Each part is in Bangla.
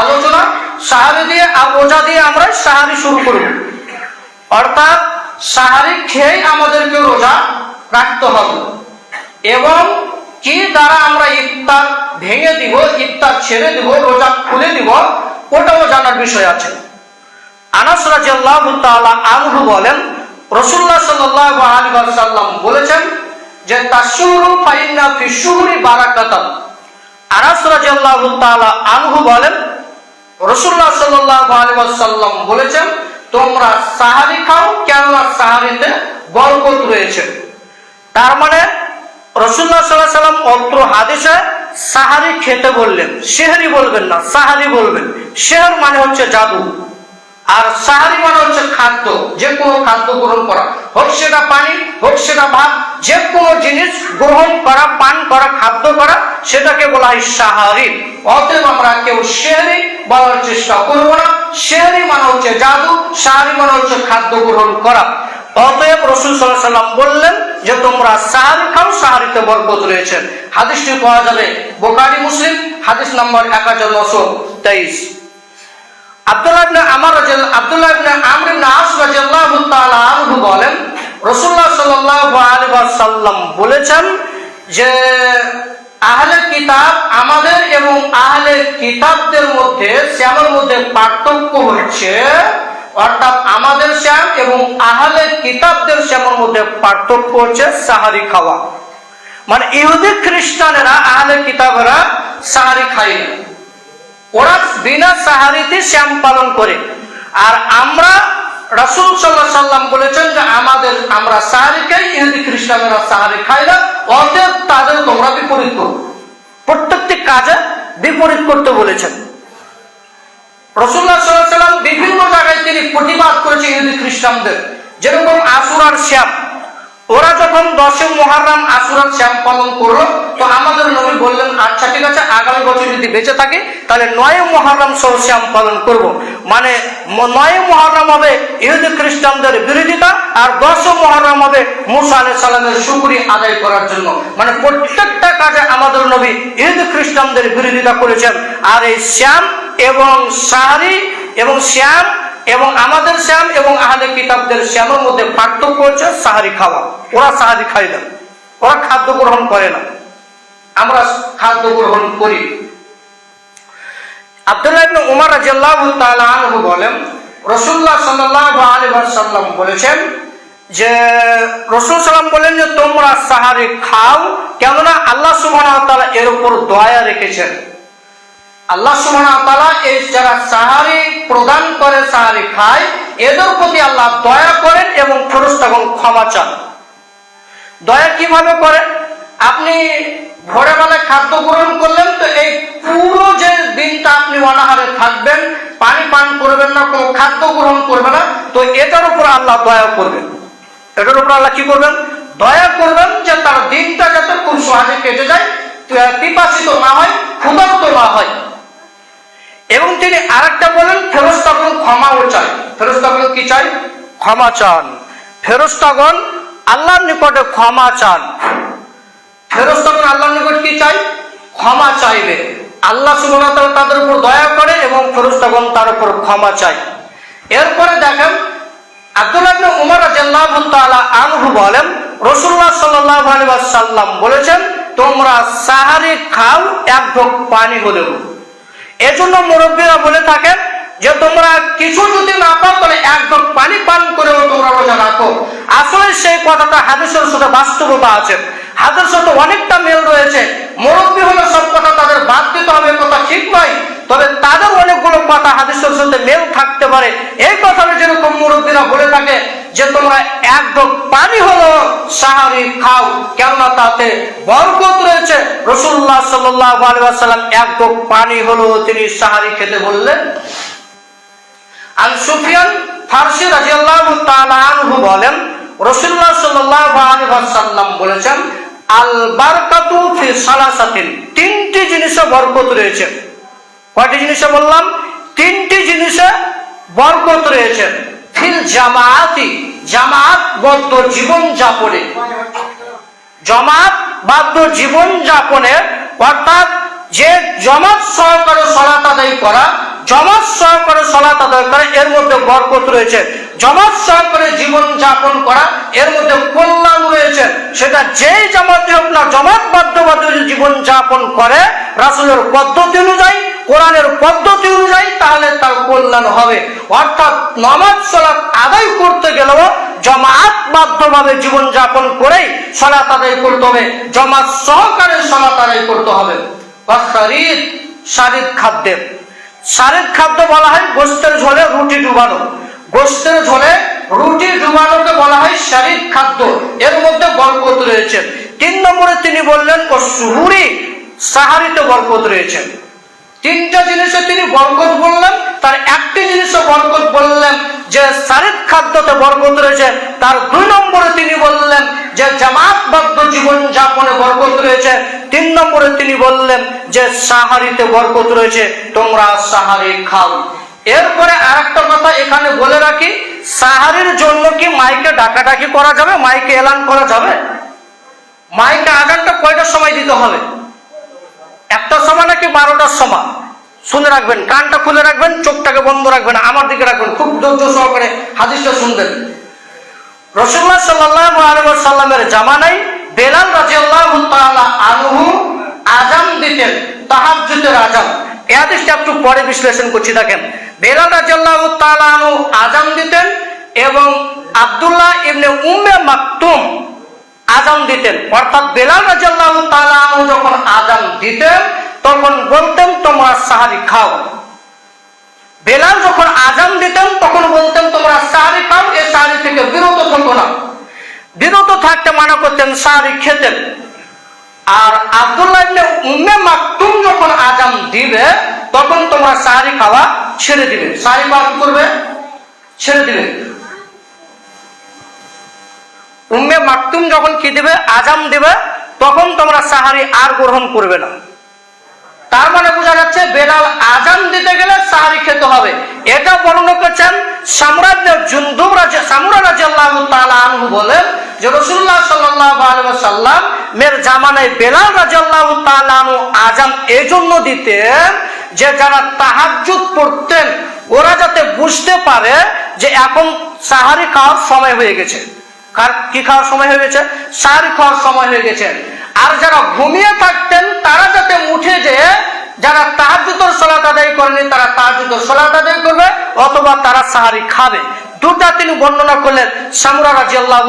আলোচনা সাহারি দিয়ে রোজা দিয়ে আমরা সাহারি শুরু করব। অর্থাৎ সাহারি খেয়ে আমাদেরকে রোজা রাখতে হবে। এবং কি দ্বারা আমরা ইফতার ভেঙে দিব, ইফতার ছেড়ে দিব, রোজা খুলে দিব, ওটাও জানার বিষয় আছে। আনাস রাদিয়াল্লাহু তাআলা আনহু বলেন, রাসূলুল্লাহ সাল্লাল্লাহু আলাইহি ওয়াসাল্লাম বলেছেন যে তাশুরু ফাইন্না ফি শুহরি বারাকাতান। আনাস রাদিয়াল্লাহু তাআলা আনহু বলেন রাসূলুল্লাহ সাল্লাল্লাহু আলাইহি বলেছেন, তোমরা সাহারি খাও, কেননা সাহারিতে বরকত রয়েছে। তার মানে রসুল্লাহ সাল্লাহ সাল্লাম অত্র হাদিসে সাহারি খেতে বললেন, শেহরি বলবেন না সাহারি বলবেন। শেহর মানে হচ্ছে জাদু। আর সাহারি মানে হচ্ছে খাদ্য, যে কোনো খাদ্য গ্রহণ করা। হোক সেটা পানি, হোক সেটা ভাত, যে কোনো জিনিস গ্রহণ করা, পান করা, খাদ্য করা, সেটাকে বলা হয় সাহারি অতএব আমরা কেউ শেহরি বলার চেষ্টা করব না। শেহরি মানে হচ্ছে জাদু সাহারি মানে হচ্ছে খাদ্য গ্রহণ করা। অতএব রসুল সাল্লাহ সাল্লাম বললেন যে, তোমরা সাহারি খাও সাহারিতে বরকত রয়েছে। হাদিসটি পাওয়া যাবে বোকারি মুসলিম। হাদিস নম্বর এক হাজার নশো তেইশ। আব্দুল্লাহ ইবনে আমার বলেছেন যে, আহলে কিতাব আমাদের এবং আহলে কিতাবদের মধ্যে শ্যামের মধ্যে পার্থক্য হচ্ছে, অর্থাৎ আমাদের শ্যাম এবং আহলে কিতাবদের শ্যামের মধ্যে পার্থক্য হচ্ছে সাহারি খাওয়া। মানে ইহুদি খ্রিস্টানেরা আহলে কিতাবেরা সাহারি খায় না ওরা বিনা সাহারিতে শ্যাম পালন করে। আর আমরা রাসুল সাল্লাহ সাল্লাম বলেছেন যে আমাদের, আমরা সাহারি খাই, ইহুদি খ্রিস্টানেরা সাহারি খাই না, অতএব তাদের তোমরা বিপরীত করো। প্রত্যেকটি কাজে বিপরীত করতে বলেছেন। রসুল্লাহ সাল্লাহ সাল্লাম বিভিন্ন জায়গায় তিনি প্রতিবাদ করেছে ইহুদি খ্রিস্টানদের। যেরকম আসুরার শ্যাম ওরা যখন দশম মহারাম আসুরার শ্যাম পালন করল, তো আমাদের নবী বললেন আচ্ছা ঠিক আছে, আগামী বছর যদি বেঁচে থাকি, তাহলে নয় মহারাম সহ শ্যাম পালন করব। মানে নয় মহারাম হবে ইহুদি খ্রিস্টানদের বিরোধিতা আর দশ মহারাম হবে মুসা আলাই সালামের শুকুরি আদায় করার জন্য মানে প্রত্যেকটা কাজে আমাদের নবী ইহুদি খ্রিস্টানদের বিরোধিতা করেছেন আর এই শ্যাম এবং সাহারি এবং শ্যাম এবং আমাদের শ্যাম এবং আহলে কিতাবদের শ্যামের মধ্যে পার্থক্য হচ্ছে সাহারি খাওয়া। ওরা সাহারি খায় না। ওরা খাদ্য গ্রহণ করে না। আমরা খাদ্য গ্রহণ করি। ইবনে রাদিয়াল্লাহু তাআলা আনহু বলেন, রাসূলুল্লাহ সাল্লাল্লাহু আলাইহি ওয়াসাল্লাম বলেছেন যে, রসুল সাল্লাম বলেন যে, তোমরা সাহারি খাও কেননা আল্লাহ সুবহানাহু তাআলা এর উপর দয়া রেখেছেন। আল্লাহ সুবহানাহু তাআলা এই যারা সাহারি প্রদান করে, সাহারি খায় এদের প্রতি আল্লাহ দয়া করেন এবং ফেরেশতা এবং ক্ষমা চান। দয়া কীভাবে করে আপনি ভোরবেলায় খাদ্য গ্রহণ করলেন তো এই পুরো যে দিনটা আপনি অনাহারে থাকবেন, পানি পান করবেন না, কোনো খাদ্য গ্রহণ করবে না, তো এটার উপর আল্লাহ দয়া করবেন। এটার উপর আল্লাহ কি করবেন? দয়া করবেন যে তার দিনটা যাতে খুব সহজে কেটে যায় পিপাসিত না হয়, ক্ষুধার্ত না হয়। এবং তিনি আরেকটা বলেন ফেরস্তাগণ ক্ষমাও চায় ফেরস্তাগণ কি চাই? ক্ষমা চান। ফেরস্তাগণ আল্লাহর নিকটে ক্ষমা চান। ফেরস্তাগণ আল্লাহর নিকট কি চাই? ক্ষমা চাইবে। আল্লাহ সুবহানাহু তাদের উপর দয়া করে এবং ফেরস্তাগণ তার উপর ক্ষমা চাই এরপরে দেখেন আব্দুল্লাহ ইবনে উমর রাদিয়াল্লাহু তাআলা আনহু বলেন, রাসূলুল্লাহ সাল্লাল্লাহু আলাইহি ওয়াসাল্লাম বলেছেন, তোমরা সাহারি খাও, এক ঢোক পানি হলেও। এজন্য মুরব্বীরা বলে থাকেন যে তোমরা কিছু যদি না পাও, তাহলে এক ঢোক পানি পান করেও তোমরা রোজা রাখো আসলে সেই কথাটা হাদিসের সাথে বাস্তবতা আছে। হাদিসের সাথে অনেকটা মেল রয়েছে। মুরব্বী হলে সব কথা তাদের বাদ দিতে হবে, কথা ঠিক নয়। তবে তাদের অনেকগুলো কথা হাদিসের সাথে মেল থাকতে পারে। এই কথাটা যেরকম মুরব্বীরা বলে থাকে যে, তোমরা এক ঢোক পানি হলো সাহারি খাও, কেননা তাতে বরকত রয়েছে। রসুল্লাহ আলাইহি ওয়াসাল্লাম এক ঢোক পানি হলো তিনি সাহারি খেতে বললেন। আল সুফিয়ান ফারসি রাদিয়াল্লাহু তাআলা আনহু বলেন, রাসূলুল্লাহ সাল্লাল্লাহু আলাইহি ওয়াসাল্লাম বলেছেন, আল বারকাতু ফি সালাসাতিন, তিনটি জিনিসে বরকত রয়েছে। কয়টি জিনিসে বললাম? তিনটি জিনিসে বরকত রয়েছে। ফিল জামাআতি জামাত বদ্ধ জীবন যাপনে জমাত বাধ্য জীবন যাপনে অর্থাৎ যে জমাত সহকারে সলাত আদায় করা জমাত সহকারে সলাত আদায় করা, এর মধ্যে বরকত রয়েছে। জমাত সহকারে জীবন যাপন করা, এর মধ্যে কল্যাণ রয়েছে। সেটা যেই জামাতে হোক না জমাত বাধ্যবাধ্য জীবন যাপন করে, রাসুলের পদ্ধতি অনুযায়ী, কোরআনের পদ্ধতি অনুযায়ী তাহলে তার কল্যাণ হবে। অর্থাৎ নামাজ সলাৎ আদায় করতে গেলেও জমাত বাধ্যভাবে জীবন যাপন করেই সলাৎ আদায় করতে হবে। জমাত সহকারে সলাৎ আদায় করতে হবে। শারীর শারীর খাদ্যের। শারীর খাদ্য বলা হয় গোস্তের ঝোলে রুটি ডুবানো। গোস্তের ঝোলে রুটি ডুবানোকে বলা হয় শারীর খাদ্য। এর মধ্যে বরকত রয়েছে। তিন নম্বরে তিনি বললেন ও সুহুরি সাহারিতে বরকত রয়েছে। তিনটা জিনিসে তিনি বরকত বললেন, তার একটি জিনিসে বরকত বললেন, যে শারীর খাদ্যতে বরকত রয়েছে, তার দুই নম্বরে তিনি বললেন, যে জামাতবদ্ধ জীবন যাপনে বরকত রয়েছে, তিন নম্বরে তিনি বললেন, যে সাহারিতে বরকত রয়েছে, তোমরা সাহারি খাও। এরপরে আর একটা কথা এখানে বলে রাখি, সাহারির জন্য কি মাইকে ডাকাডাকি করা যাবে, মাইকে এলান করা যাবে? মাইকে আজানটা কয়টার সময় দিতে হবে? একটা সময় নাকি বারোটার সময় শুনে রাখবেন, কানটা খুলে রাখবেন, চোখটাকে বন্ধ রাখবেন, আমার দিকে রাখবেন, খুব ধৈর্য সহকারে হাদিসটা শুনবেন। রসুল্লাহ সাল্লাহ সাল্লামের জামানাই বেলাল রাজিয়াল্লাহ তাআলা আনহু আজান দিতেন, তাহাজ্জুদের আজান এ হাদিসটা একটু পরে বিশ্লেষণ করছি, দেখেন। বেলাল রাজিয়াল্লাহ তাআলা আনহু আজান দিতেন এবং আব্দুল্লাহ ইবনে উম্মে মাকতুম আজান দিতেন। অর্থাৎ বেলাল রাজিয়াল্লাহ তাআলা আনহু যখন আজান দিতেন, তখন বলতেন, তোমরা সাহারি খাও। বেলাল যখন আজান দিতেন, তখন বলতেন, তোমরা সাহারি খাও, এ সাহারি থেকে বিরত থাকো না। বিরত থাকতে মানা করতেন সাহারি খেতেন। আর আব্দুল্লাহ উম্মে মাকতুম যখন আজান দিবে, তখন তোমরা সাহারি খাওয়া ছেড়ে দিবে। সাহারি খাওয়া করবে? ছেড়ে দিবে। উম্মে মাকতুম যখন কি দিবে? আজাম দেবে, তখন তোমরা সাহারি আর গ্রহণ করবে না। তার মানে বোঝা যাচ্ছে, বেলাল আজান দিতে গেলে সাহারি খেতে হবে। এটা বর্ণনা করছেন সাম্রাজ্য জুন্দুব রাজা সামরা আনহু বলেন যে রসুল্লাহ সাল্লাল্লাহু আলাইহি ওয়াসাল্লাম মের জামানায় বেলাল তাআলা আনহু আজান এজন্য দিতেন যে যারা তাহাজ্জুদ পড়তেন, ওরা যাতে বুঝতে পারে যে এখন সাহারি খাওয়ার সময় হয়ে গেছে। কার কি খাওয়ার সময় হয়ে গেছে? সাহারি খাওয়ার সময় হয়ে গেছে। আর যারা ঘুমিয়ে থাকতেন, তারা যাতে উঠে যে যারা তাহাজুতর সলাত আদায় করেনি, তারা তাহাজুতর সলাত আদায় করবে, অথবা তারা সাহারি খাবে। দুটা তিনি বর্ণনা করলেন। সামরা রাজি আল্লাহ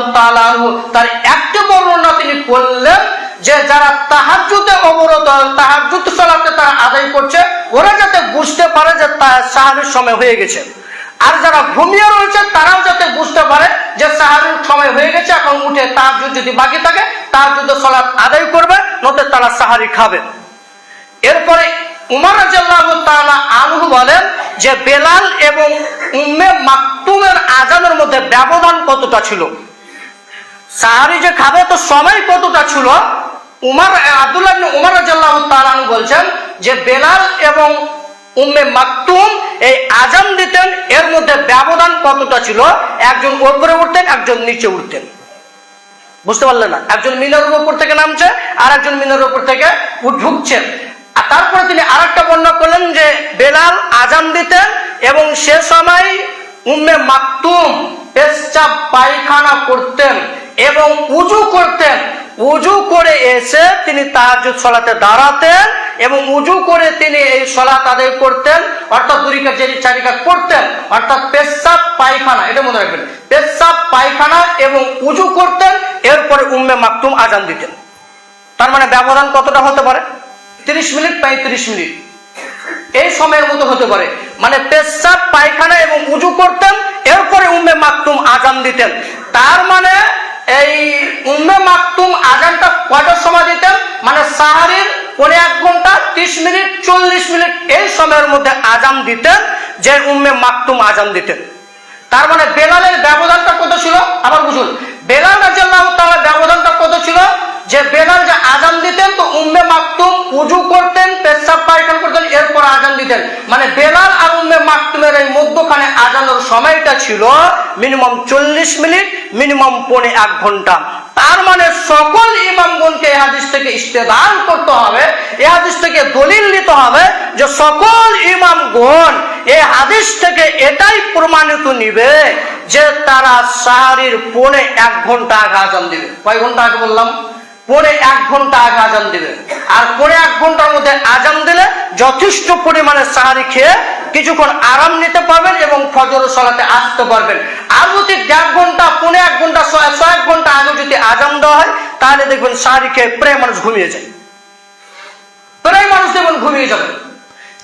তার একটি বর্ণনা তিনি করলেন যে যারা তাহাজুতে অবরত তাহাজুত সলাতে তারা আদায় করছে, ওরা যাতে বুঝতে পারে যে তার সাহারির সময় হয়ে গেছে। আর যারা ঘুমিয়ে রয়েছে, তারাও যাতে বুঝতে পারে যে সাহারির সময় হয়ে গেছে, এখন উঠে তার যদি বাকি থাকে, তার যদি সলাৎ আদায় করবে নতে তারা সাহারি খাবে। এরপরে উমর রাজিয়াল্লাহু তাআলা আনহু বলেন যে বেলাল এবং উম্মে মাকতুমের আজানের মধ্যে ব্যবধান কতটা ছিল? সাহারি যে খাবে, তো সময় কতটা ছিল? উমর, আব্দুল্লাহ উমর রাদিয়াল্লাহু বলছেন যে বেলাল এবং উম্মে মাকতুম, এই আজান দিতেন, এর মধ্যে ব্যবধান কতটা ছিল? একজন উপরে উঠতেন, একজন নিচে উঠতেন। বুঝতে পারলেন না? একজন মিনারের উপর থেকে নামছে, আর একজন মিনারের উপর থেকে ঢুকছেন। আর তারপরে তিনি আরেকটা বর্ণনা করলেন যে, বেলাল আজান দিতেন এবং সে সময় উম্মে মাকতুম পেশাব পায়খানা করতেন এবং উজু করতেন। উজু করে এসে তিনি তাহাজ্জুদ সলাতে দাঁড়াতেন এবং উজু করে তিনি এই সলাত আদায় করতেন। অর্থাৎ দুরিকা যে চারিকা করতেন। অর্থাৎ পেশাব, পায়খানা, এটা মনে রাখবেন। পেশাব, পায়খানা এবং উজু করতেন, এরপরে উম্মে মাকতুম আজান দিতেন। তার মানে ব্যবধান কতটা হতে পারে? তিরিশ মিনিট, পঁয়ত্রিশ মিনিট। এই সময়ের মতো হতে পারে। মানে পেশাব, পায়খানা এবং উজু করতেন, এরপরে উম্মে মাকতুম আজান দিতেন। তার মানে এই উম্মে মাকতুম আজানটা কয়টার সময় দিতেন মানে সাহারির পরে এক ঘণ্টা ত্রিশ মিনিট, চল্লিশ মিনিট এই সময়ের মধ্যে আজান দিতেন, যে উম্মে মাকতুম আজান দিতেন। তার মানে বেলালের ব্যবধানটা কত ছিল? আবার বুঝুন। বেলাল রাজিয়াল্লাহু তাআলা ব্যবধানটা কত ছিল? যে বেলাল যে আজান দিতেন তো উম্মে মাকতুম উজু করতেন, পেশাব পায়খানা করতেন, এরপর আজান দিতেন। মানে বেলাল আর উম্মে মাকতুমের এই মধ্যখানে আজানের সময়টা ছিল মিনিমাম চল্লিশ মিনিট, মিনিমাম পৌনে এক ঘণ্টা। তার মানে সকল ইমামগণকে এই হাদিস থেকে ইস্তেদান করতে হবে এই হাদিস থেকে দলিল নিতে হবে যে সকল ইমামগণ এ হাদিস থেকে এটাই প্রমাণিত নিবে যে তারা সাহারির পৌনে এক ঘণ্টা আগে আজান দিবে। কয় ঘণ্টা আগে বললাম? পরে এক ঘণ্টা আগে আজান দিবে। আর পরে এক ঘণ্টার মধ্যে আজান দিলে যথেষ্ট পরিমাণে সাহারি খেয়ে কিছুক্ষণ আরাম নিতে পারবেন এবং ফজর সলাতে আসতে পারবেন। আর যদি দেড় ঘণ্টা, পৌনে এক ঘণ্টা, ছয় এক ঘণ্টা আগে যদি আজান দেওয়া হয়, তাহলে দেখবেন সাহারি খেয়ে প্রায় মানুষ ঘুমিয়ে যায়। প্রায় মানুষ দেখবেন ঘুমিয়ে যাবে।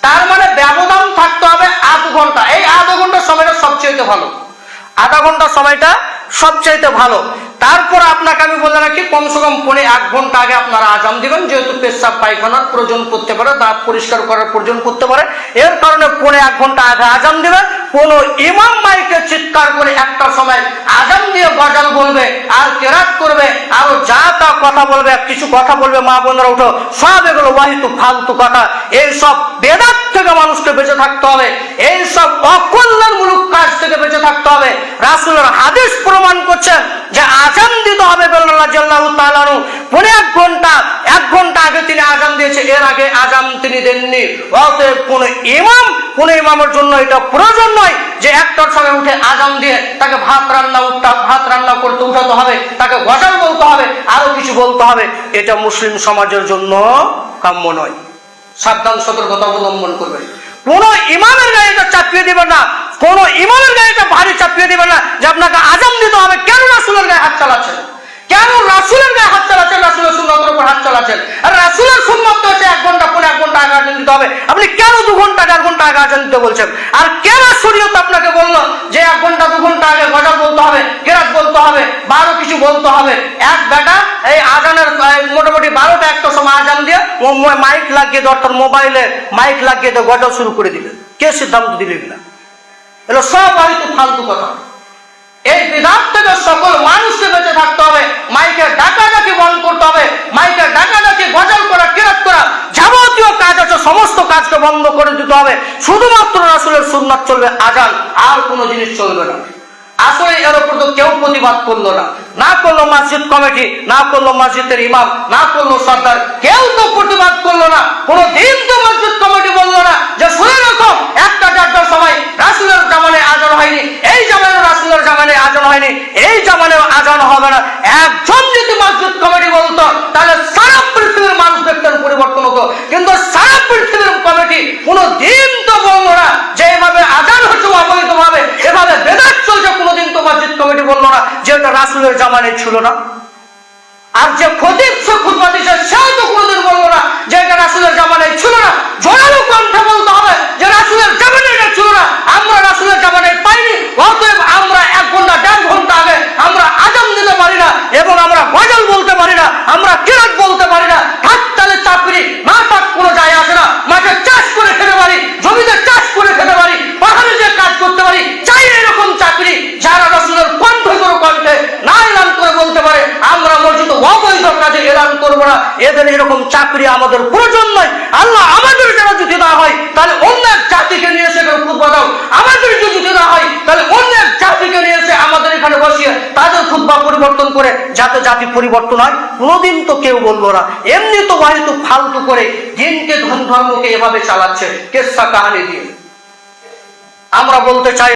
তার মানে ব্যবধান থাকতে হবে আধ ঘণ্টা। এই আধ ঘণ্টা সময়টা সবচেয়ে ভালো। আধা ঘণ্টা সময়টা সবচাইতে ভালো। তারপর আপনাকে আমি বলে রাখি কমসে কম পনে এক ঘণ্টা আগে আপনারা আজান দিবেন, যেহেতু পেশাব পায়খানার প্রয়োজন করতে পারে, দাঁত পরিষ্কার করার প্রয়োজন করতে পারে। এর কারণে পনে এক ঘণ্টা আগে আজান দিবেন কোন ইমাম মাইকে চিৎকার করে একটা সময় আজান দিয়ে গজাল বলবে, আর কেরাত করবে, আর যা তা কথা বলবে, কিছু কথা বলবে, মা বোনরা উঠো, সব এগুলো ওয়াহিতু ফালতু কথা এই সব বেদাত থেকে মানুষকে বেঁচে থাকতে হবে। এই সব অকল্যাণমূলক কাজ থেকে বেঁচে থাকতে হবে। রাসুলের হাদিস প্রমাণ করছেন যে আজান দিতে হবে তালানু পনে এক ঘণ্টা এক ঘণ্টা আগে তিনি আজান দিয়েছে। এর আগে আজান তিনি দেননি। অতএব কোন ইমাম, কোন ইমামের জন্য এটা প্রয়োজন নয় যে একটার সময় উঠে আজান দিয়ে তাকে ভাত রান্না, উঠা, ভাত রান্না করতে উঠাতে হবে, তাকে গজাল বলতে হবে, আরও কিছু বলতে হবে। এটা মুসলিম সমাজের জন্য কাম্য নয়। সাবধান, সতর্কতা অবলম্বন করবেন। কোন ইমামের গায়ে চাপিয়ে দিবেন না। কোন ইমামের গায়ে ভারী চাপিয়ে দিবেন না যে আপনাকে আজাম দিতে হবে। কেন রাসুলের গায়ে হাত চালাচ্ছেন? কেন রাসুলের গায়ে হাত চালাচ্ছেন? রাসুলের সুন্নতের উপর হাত চালাচ্ছেন? আর রাসুলের সুন্নত হচ্ছে এক ঘণ্টা আগে আজান দিতে হবে। আপনি কেন দু ঘণ্টা, চার ঘণ্টা আগে আজান দিতে বলছেন? আর কেন শরীয়ত আপনাকে বলল যে এক ঘণ্টা, দু ঘণ্টা আগে গজল বলতে হবে, কেরাত বলতে হবে, বারো কিছু বলতে হবে? এক বেটা এই আজানের মোটামুটি বারোটা একটা সময় আজান দিয়ে মাইক লাগিয়ে দরকার মোবাইলে মাইক লাগিয়ে দিয়ে গজল শুরু করে দিবে। কে সিদ্ধান্ত দিলে না এগুলো সব হয়তো ফালতু কথা। এই বিধান থেকে সকল মানুষকে বেঁচে থাকতে হবে। মাইকের করতে হবে। মাইকের গজল করা করা যাবতীয় কাজ আছে, সমস্ত কাজকে বন্ধ করে দিতে হবে। শুধুমাত্র রাসুলের সুন্নাত চলবে আজান, আর কোনো জিনিস চলবে না। আসলে এর উপর তো কেউ প্রতিবাদ করল না। না করল মসজিদ কমিটি, না করল মসজিদের ইমাম, না করল সর্দার। কেউ তো প্রতিবাদ করল না। কোনো দিন তো মসজিদ কমিটি বলল না যে, শুনে রাখো একটা চারটার সময় রাসুলের জামানে আজান হয়নি এই জামানে রাসুলের জামানে আজান হয়নি এই জামানে আজান হবে না একজন যদি মসজিদ কমিটি বলতো তাহলে সারা পৃথিবীর মানুষ দেখতেন পরিবর্তন হতো কিন্তু সারা পৃথিবীর কমিটি কোনো দিন তো বলল না যে এভাবে আজান হচ্ছে অবৈধভাবে এভাবে বেদাত চলছে কোনোদিন তো মসজিদ কমিটি বলল না যে এটা জামানে ছিল না। আর যে খতিব সে খুতবা তো কোনোদিন বলল না যে এটা রাসুলের জামানায় ছিল না জোরালো কণ্ঠে বলতে হবে যে রাসুলের জামানায় এটা ছিল না আমরা রাসুলের জামানায় পাইনি অতএব আমরা এক ঘণ্টা দেড় ঘণ্টা আগে আমরা আজাম দিতে পারি না এবং আমরা গজল বলতে পারি না আমরা কিরাত বলতে পারি না হাত তালে চাকরি না তাক কোনো যায় আসে না মাঠে চাষ করে খেতে পারি জমিতে চাষ করে খেতে পারি পাহাড়ে যে কাজ করতে পারি চাই এরকম চাকরি যারা রসুলের কণ্ঠ করে কণ্ঠে না এলান করে বলতে পারে আমরা মসজিদ অবৈধ কাজে এলান করব না এদের এরকম চাকরি আমাদের প্রয়োজন নয়, আল্লাহ আমাদের যেন যদি না হয়, তাহলে অন্য এক জাতিকে নিয়ে এসে খুতবা দাও। আমাদের যদি না হয়, তাহলে অন্য এক জাতিকে নিয়ে এসে আমাদের এখানে বসিয়ে তাদের খুতবা পরিবর্তন করে, যাতে জাতি পরিবর্তন হয়। কোনোদিন তো কেউ বলব না, এমনি তো হয়তো ফালতু করে দিনকে ধন ধর্মকে এভাবে চালাচ্ছে। কেসা কাহানি দিয়ে। আমরা বলতে চাই